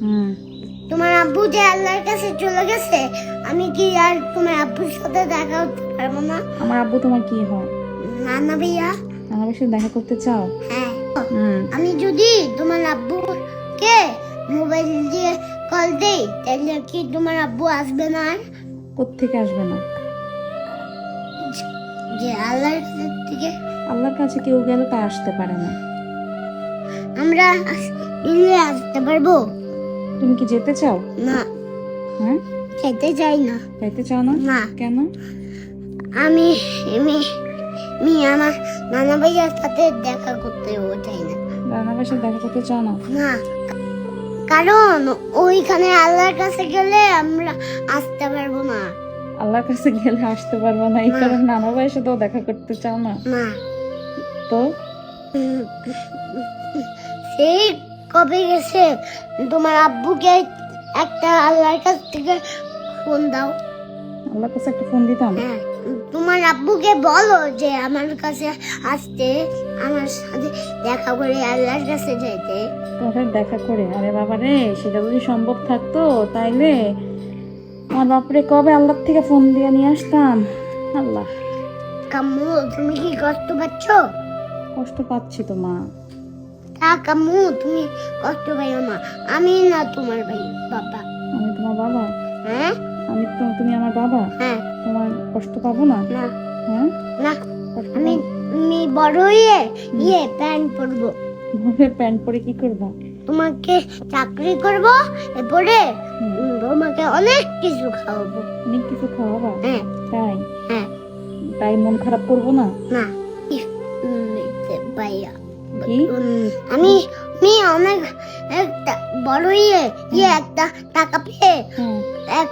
হুম। তোমার আব্বু যে আল্লাহর কাছে চলে গেছে আমি কি আর তোমার আব্বুর সাথে দেখা করতে পারব না? আমার আব্বু তোমার কি হয়? নানা ভাইয়া। আমার সাথে দেখা করতে চাও? হ্যাঁ। আমি যদি তোমার আব্বুকে মোবাইল দিয়ে কল দেই তাহলে কি তোমার আব্বু আসবে না আর? কোত্থেকে আসবে না? যে আল্লাহর থেকে? আল্লাহর কাছে কেউ গেলে তা আসতে পারে না। আমরা মিলে আসতে পারব। তুমি কি যেতে চাও? না। হ্যাঁ? খেতে চাই না। যাইতে চাও না? না। কেন? আমি আমি আমি আমার নানা ভাইয়ার সাথে দেখা করতেও চাই না। রান্নার সাথে দেখা করতে চাও না? না। কারণ ওইখানে আল্লাহর কাছে গেলে আমরা আসতে পারব না। আল্লাহর কাছে গেলে আসতে পারব না এই। কারণে নানা ভাইয়ের সাথেও দেখা করতে চাও না? না। তো? সেই কবে গেছে? তোমার আব্বুকে একটা আল্লাহর কাছ থেকে ফোন দাও। আল্লাহর কাছে একটা ফোন দিতাম? হ্যাঁ তোমার আব্বুকে বলো যে আমার কাছে আসতে আমার সাথে দেখা করে আল্লাহর কাছে যেতে তোমার দেখা করে। আরে বাবা রে সেটা যদি সম্ভব থাকতো তাইলে আমার বাপরে কবে আল্লাহর থেকে ফোন দিয়ে নিয়ে আসতাম? আল্লাহ। কাম্মু তুমি কি কষ্ট পাচ্ছ? কষ্ট পাচ্ছি তো মা। তা কাম্মু তুমি কষ্ট পাইও না। আমি না তোমার ভাই বাবা। আমি তোমার বাবা? হ্যাঁ? আমি তো তুমি আমার বাবা? হ্যাঁ। তোমার কষ্ট পাবো না? না। হ্যাঁ? না। আমি আমি বড় হয়ে ইয়ে প্যান্ট পরবো। প্যান্ট পরে কি করবা? তোমাকে চাকরি করব এরপরে তোমাকে অনেক কিছু খাওয়াবো। অনেক কিছু খাওয়াবা? হ্যাঁ। তাই? হ্যাঁ। তাই মন খারাপ করব না? না। কি? আমি আমি অনেক একটা বড় ইয়ে ইয়ে একটা টাকা পেয়ে হ্যাঁ এক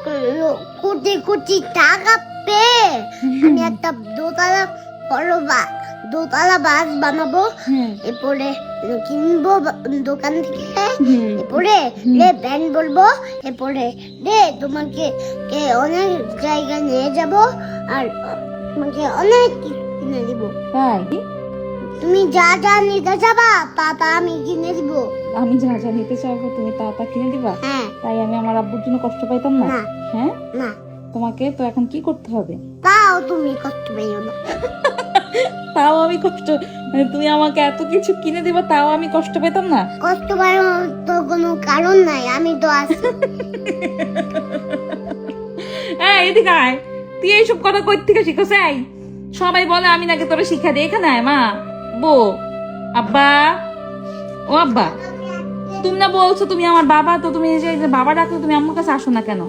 কোটি কোটি টাকা পেয়ে আমি একটা দোতলা বড় বা দোতলা বাস বানাবো। হ্যাঁ এরপরে কিনবো দোকান থেকে। এরপরে রে ব্যান্ড বলব। এরপরে রে তোমাকে কে অনেক জায়গায় নিয়ে যাব। আর তোমাকে অনেক কিনে দিব। তাই তুমি যা যা নিতে যাবা তা তা আমি কিনে দিব। আমি যা যা নিতে চাইব তুমি তা তা কিনে দিবা? হ্যাঁ। তাই আমি আমার আব্বুর জন্য কষ্ট পাইতাম না? না। হ্যাঁ? না। তোমাকে তো এখন কি করতে হবে? তাও তুমি কষ্ট পেও না। তাও আমি কষ্ট মানে তুমি আমাকে এত কিছু কিনে দিবা তাও আমি কষ্ট পেতাম না? কষ্ট পাওয়ার তো কোনো কারণ নাই আমি তো আছি। এই এদিকে আয়। তুই এইসব কথা কই থেকে শিখছ এই। সবাই বলে আমি নাকি তোরা শিক্ষা দিই এখানে আয় মা। বো আব্বা? ও আব্বা তুমি না বলছো তুমি আমার বাবা তো তুমি এই যে বাবা ডাকলে তুমি আমার কাছে আসো না কেন?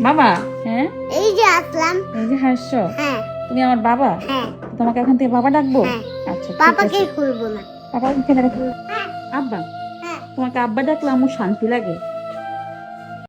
বাবা হ্যাঁ? এই যে আসলাম। এই যে হাসছো? হ্যাঁ। তুমি আমার বাবা? হ্যাঁ। তোমাকে এখন থেকে বাবা ডাকবো? হ্যাঁ। আচ্ছা ঠিক পাপাকে না। বাবা আব্বা হ্যাঁ। তোমাকে আব্বা ডাকলে আমার শান্তি লাগে।